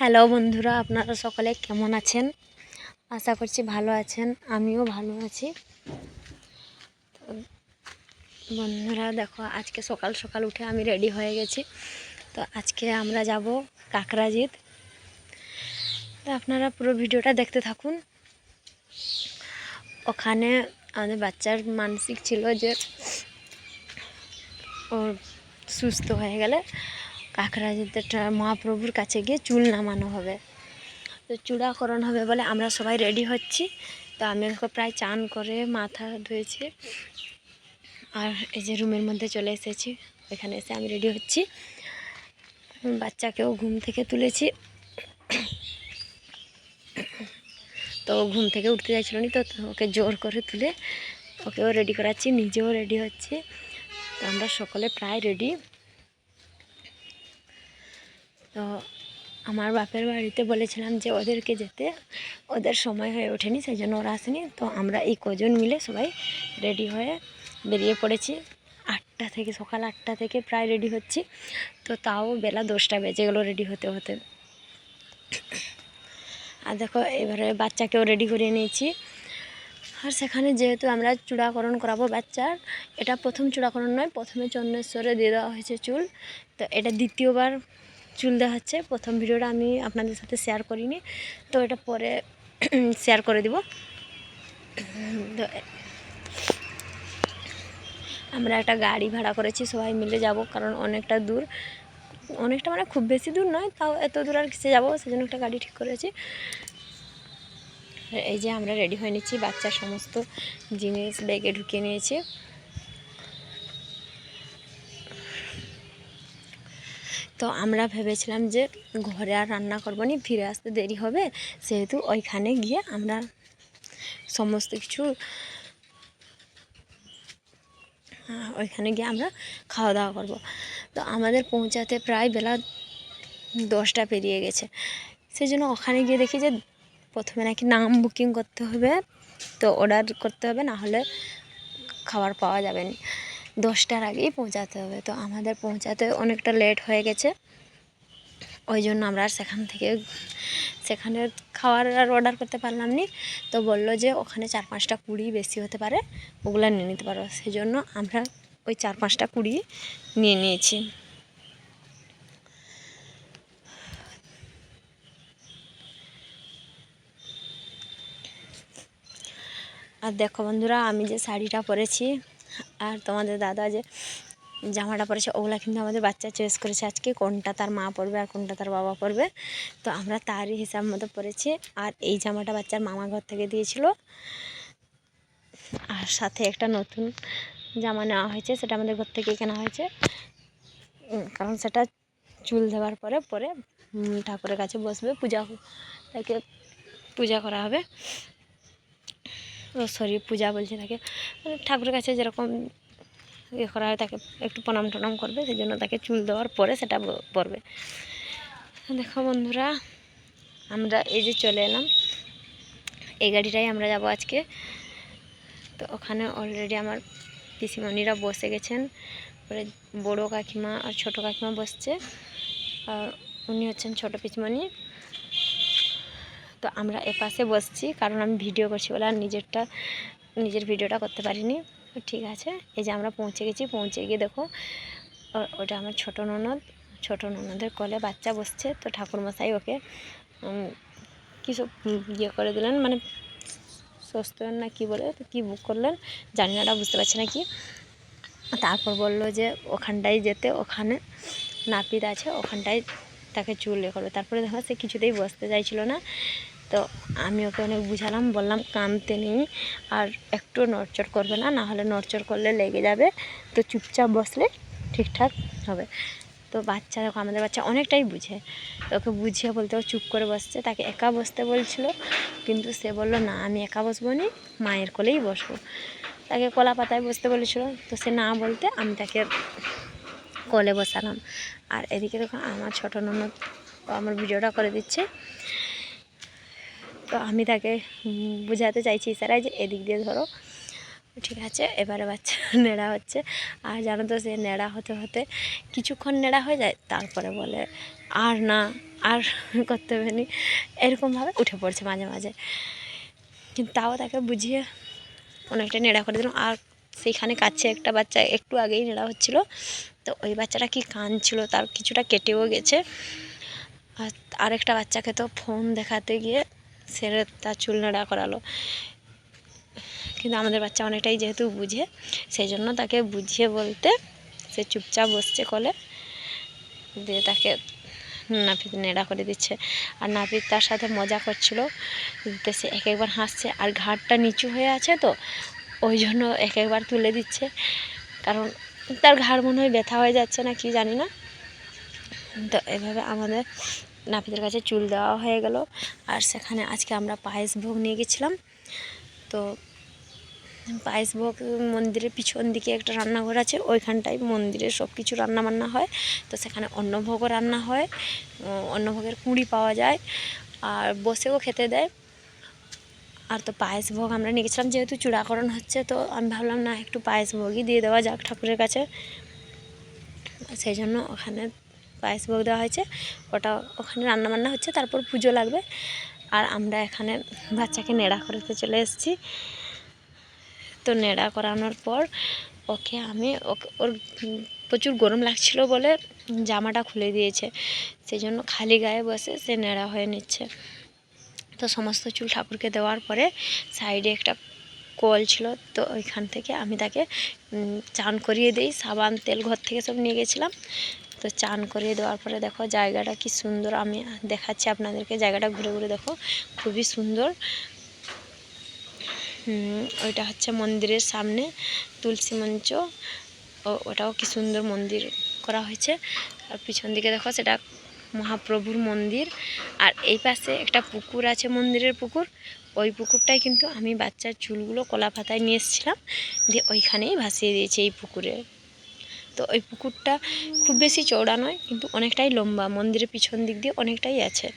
Hello বন্ধুরা, আপনারা সকলে কেমন আছেন? আশা করছি ভালো আছেন, আমিও ভালো আছি। বন্ধুরা, দেখো, আজকে সকাল সকাল উঠে আমি রেডি হয়ে গেছি। তো আজকে আমরা যাব কাকরাজিৎ তো আপনারা পুরো ভিডিওটা দেখতে থাকুন। ওখানে আমাদের বাচ্চার মানসিক ছিল যে ওর সুস্থ হয়ে গেলে কাকরাজিতে মহাপ্রভুর কাছে গিয়ে চুল নামানো হবে। তো চূড়াকরণ হবে বলে আমরা সবাই রেডি হচ্ছি। তো আমি দেখো প্রায় চান করে মাথা ধুয়েছি। আর এই যে রুমের মধ্যে চলে এসেছি। এখানে এসে আমি রেডি হচ্ছি। বাচ্চাকেও ঘুম থেকে তুলেছি। তো ঘুম থেকে উঠতে যাচ্ছিল না, তো ওকে জোর করে তুলে ওকেও রেডি করাচ্ছি। নিজেও রেডি হচ্ছি। তো আমরা সকলে প্রায় রেডি। তো আমার বাপের বাড়িতে বলেছিলাম যে ওদেরকে যেতে ওদের সময় হয়ে ওঠেনি, সেই জন্য ওরা আসেনি। তো আমরা এই কজন মিলে সবাই রেডি হয়ে বেরিয়ে পড়েছি। আটটা থেকে, সকাল আটটা থেকে প্রায় রেডি হচ্ছি। তো তাও বেলা দশটা বেজে গেলো রেডি হতে হতে। আর দেখো, এবারে বাচ্চাকেও রেডি করে নিয়েছি। আর সেখানে যেহেতু আমরা চূড়াকরণ করাবো বাচ্চার, এটা প্রথম চূড়াকরণ নয়, প্রথমে চন্দ্রেশ্বরে দিয়ে দেওয়া হয়েছে চুল। তো এটা দ্বিতীয়বার চুল দেওয়া হচ্ছে প্রথম ভিডিওটা আমি আপনাদের সাথে শেয়ার করিনি। তো এটা পরে শেয়ার করে দিব। তো আমরা একটা গাড়ি ভাড়া করেছি, সবাই মিলে যাব কারণ অনেকটা দূর। অনেকটা মানে খুব বেশি দূর নয়, তাও এত দূর আর কিসে যাব, সেজন্য একটা গাড়ি ঠিক করেছি। এই যে আমরা রেডি হয়ে নিচ্ছি, বাচ্চার সমস্ত জিনিস ব্যাগে ঢুকিয়ে নিয়েছি। তো আমরা ভেবেছিলাম যে ঘরে আর রান্না করব নি, ফিরে আসতে দেরি হবে। সেহেতু ওইখানে গিয়ে আমরা সমস্ত কিছু ওইখানে গিয়ে আমরা খাওয়া দাওয়া করব। তো আমাদের পৌঁছাতে প্রায় বেলা দশটা পেরিয়ে গেছে। সেই জন্য ওখানে গিয়ে দেখি যে প্রথমে নাকি নাম বুকিং করতে হবে। তো অর্ডার করতে হবে, না হলে খাবার পাওয়া যাবে না। দশটার আগেই পৌঁছাতে হবে। তো আমাদের পৌঁছাতে অনেকটা লেট হয়ে গেছে। ওই জন্য আমরা আর সেখান থেকে সেখানে খাওয়ার আর অর্ডার করতে পারলাম নি। তো বলল যে ওখানে চার পাঁচটা কুড়ি বেশি হতে পারে, ওগুলো নিয়ে নিতে পারো। সেই জন্য আমরা ওই চার পাঁচটা কুড়ি নিয়ে নিয়েছি। আর দেখো বন্ধুরা, আমি যে শাড়িটা পরেছি আর তোমাদের দাদা যে জামাটা পরেছে, ওগুলা কিন্তু আমাদের বাচ্চা চয়েস করেছে। আজকে কোনটা তার মা পরবে আর কোনটা তার বাবা পরবে। তো আমরা তারই হিসাব মতো পরেছি। আর এই জামাটা বাচ্চার মামা ঘর থেকে দিয়েছিল। আর সাথে একটা নতুন জামা নেওয়া হয়েছে, সেটা আমাদের ঘর থেকে কেনা হয়েছে। কারণ সেটা চুল দেওয়ার পরে পরে ঠাকুরের কাছে বসবে, পূজা তাকে পূজা করা হবে। সরি, পূজা বলছে তাকে। মানে ঠাকুরের কাছে যেরকম ইয়ে করা হয়, তাকে একটু প্রণাম টনাম করবে, সেই জন্য তাকে চুল দেওয়ার পরে সেটা পরবে। দেখো বন্ধুরা, আমরা এই যে চলে এলাম। এই গাড়িটাই আমরা যাব আজকে। তো ওখানে অলরেডি আমার পিসিমণিরা বসে গেছেন। পরে বড়ো কাকিমা আর ছোটো কাকিমা বসছে। আর উনি হচ্ছেন ছোটো পিসিমণি। তো আমরা এপাশে বসছি, কারণ আমি ভিডিও করছি বলে আর নিজেরটা, নিজের ভিডিওটা করতে পারিনি। ঠিক আছে, এই যে আমরা পৌঁছে গেছি, পৌঁছে গিয়ে দেখো ওটা আমার ছোটো ননদ, ছোটো ননদের কলে বাচ্চা বসছে, তো ঠাকুরমশাই ওকে কী সব ইয়ে করে দিলেন মানে সস্তেন না কি বলে, তো কী বুক করলেন, জানি না বুঝতে পারছি না কি। তারপর বলল যে, ওখানটায় যেতে, ওখানে নাপিত আছে, ওখানটায় তাকে চুল এ করবে। তারপরে দেখো সে কিছুতেই বসতে চাইছিল না। তো আমি ওকে অনেক বুঝালাম, বললাম কামতে নেই আর একটু নড়চড় করবে না না হলে নড়চড় করলে লেগে যাবে। তো চুপচাপ বসলে ঠিকঠাক হবে। তো বাচ্চা দেখো, আমাদের বাচ্চা অনেকটাই বুঝে। ওকে বুঝিয়ে বলতে ও চুপ করে বসছে, তাকে একা বসতে বলছিল। কিন্তু সে বলল, না, আমি একা বসবো নি, মায়ের কোলেই বসবো। তাকে কলা পাতায় বসতে বলেছিল। তো সে না বলতে আমি তাকে কলে বসালাম। আর এদিকে দেখো আমার ছোটো ননদ আমার ভিডিওটা করে দিচ্ছে। তো আমি তাকে বোঝাতে চাইছি ইশারায় যে এদিক দিয়ে ধরো। ঠিক আছে, এবারে বাচ্চা নেড়া হচ্ছে। আর জানো তো, সে নেড়া হতে হতে কিছুক্ষণ নেড়া হয়ে যায়, তারপরে বলে, আর না, আর করতে হবে এরকমভাবে উঠে পড়ছে মাঝে মাঝে। তাও তাকে বুঝিয়ে অনেকটা নেড়া করে দিলাম। আর সেইখানে কাছে একটা বাচ্চা একটু আগেই নেড়া হচ্ছিল। তো ওই বাচ্চাটা কি কাঁদছিল, তার কিছুটা কেটেও গেছে। আর আরেকটা বাচ্চাকে তো ফোন দেখাতে গিয়ে সেরে তার চুল নেড়া করালো। কিন্তু আমাদের বাচ্চা অনেকটাই যেহেতু বুঝে সেই জন্য তাকে বুঝিয়ে বলতে সে চুপচাপ বসছে কলে। দিয়ে তাকে নাপিত নেড়া করে দিচ্ছে। আর নাপিত তার সাথে মজা করছিল। সে এক একবার হাসছে। আর ঘাটটা নিচু হয়ে আছে তো, ওই জন্য এক একবার তুলে দিচ্ছে। কারণ তার ঘাড় মনে হয় ব্যথা হয়ে যাচ্ছে না, কি জানি না। তো এভাবে আমাদের নাপিতের কাছে চুল দেওয়া হয়ে গেল। আর সেখানে আজকে আমরা পায়েস ভোগ নিয়ে গেছিলাম। তো পায়েস ভোগ মন্দিরের পিছন দিকে একটা রান্নাঘর আছে, ওইখানটায় মন্দিরে সব কিছু রান্নাবান্না হয়। তো সেখানে অন্নভোগও রান্না হয়, অন্নভোগের কুঁড়ি পাওয়া যায়, আর বসেও খেতে দেয়। আর তো পায়েস ভোগ আমরা নিয়ে গেছিলাম যেহেতু চূড়াকরণ হচ্ছে, তো আমি ভাবলাম, না, একটু পায়েস ভোগই দিয়ে দেওয়া যাক ঠাকুরের কাছে। সেই জন্য ওখানে পায়েস ভোগ দেওয়া হয়েছে। ওটা ওখানে রান্নাবান্না হচ্ছে, তারপর পুজো লাগবে। আর আমরা এখানে বাচ্চাকে নেড়া করতে চলে এসেছি। তো নেড়া করানোর পর ওকে আমি ওর প্রচুর গরম লাগছিল বলে জামাটা খুলে দিয়েছে। সেই জন্য খালি গায়ে বসে সে নেড়া হয়ে নিচ্ছে। তো সমস্ত চুল ঠাকুরকে দেওয়ার পরে সাইডে একটা কল ছিল, তো ওইখান থেকে আমি তাকে চান করিয়ে দিই। সাবান, তেল ঘর থেকে সব নিয়ে গেছিলাম। তো চান করিয়ে দেওয়ার পরে দেখো জায়গাটা কি সুন্দর। আমি দেখাচ্ছি আপনাদেরকে, জায়গাটা ঘুরে ঘুরে দেখো, খুবই সুন্দর। ওইটা হচ্ছে মন্দিরের সামনে, তুলসী মঞ্চ। ওটাও কি সুন্দর মন্দির করা হয়েছে। আর পিছন দিকে দেখো সেটা মহাপ্রভুর মন্দির। আর এই পাশে একটা পুকুর আছে, মন্দিরের পুকুর। ওই পুকুরটাই কিন্তু আমি বাচ্চার চুলগুলো কলা পাতায় নিয়ে এসেছিলাম। দিয়ে ওইখানেই ভাসিয়ে দিয়েছি এই পুকুরে। তো ওই পুকুরটা খুব বেশি চওড়া নয়, কিন্তু অনেকটাই লম্বা। মন্দিরের পিছন দিক দিয়ে অনেকটাই আছে।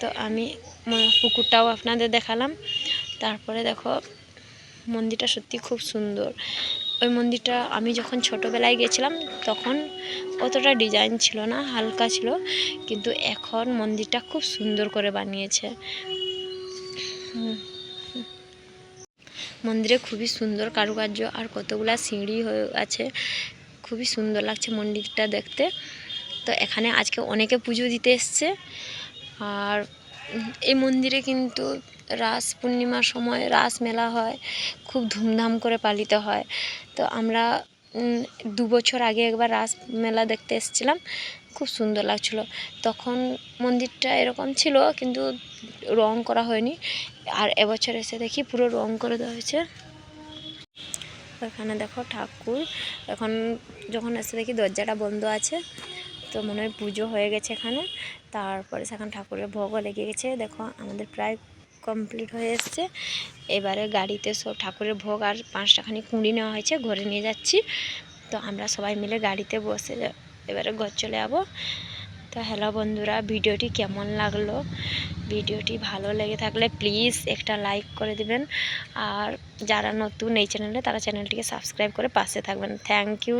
তো আমি পুকুরটাও আপনাদের দেখালাম। তারপরে দেখো, মন্দিরটা সত্যি খুব সুন্দর। ওই মন্দিরটা আমি যখন ছোটোবেলায় গেছিলাম, তখন অতটা ডিজাইন ছিল না, হালকা ছিল, কিন্তু এখন মন্দিরটা খুব সুন্দর করে বানিয়েছে। মন্দিরে খুবই সুন্দর কারুকার্য আর কতগুলা সিঁড়ি হয়ে আছে, খুবই সুন্দর লাগছে মন্দিরটা দেখতে। তো এখানে আজকে অনেকে পুজো দিতে এসছে, আর এই মন্দিরে কিন্তু রাস পূর্ণিমার সময় রাস মেলা হয়, খুব ধুমধাম করে পালিত হয়। তো আমরা দু বছর আগে একবার রাস মেলা দেখতে এসেছিলাম, খুব সুন্দর লাগছিল। তখন মন্দিরটা এরকম ছিল, কিন্তু রং করা হয়নি। আর এবছর এসে দেখি পুরো রং করে দেওয়া হয়েছে। এখানে দেখো ঠাকুর, এখন যখন এসে দেখি দরজাটা বন্ধ আছে তো মনে হয় পুজো হয়ে গেছে এখানে। তারপরে সেখানে ঠাকুরের ভোগও লেগে গেছে। দেখো, আমাদের প্রায় কমপ্লিট হয়ে এসছে। এবারে গাড়িতে সব ঠাকুরের ভোগ আর পাঁচটাখানি কুঁড়ি নেওয়া হয়েছে, ঘরে নিয়ে যাচ্ছি। তো আমরা সবাই মিলে গাড়িতে বসে এবারে ঘর চলে যাব। তো হ্যালো বন্ধুরা, ভিডিওটি কেমন লাগল? ভিডিওটি ভালো লেগে থাকলে প্লিজ একটা লাইক করে দিবেন। আর যারা নতুন এই চ্যানেলে, তারা চ্যানেলটিকে সাবস্ক্রাইব করে পাশে থাকবেন। Thank you.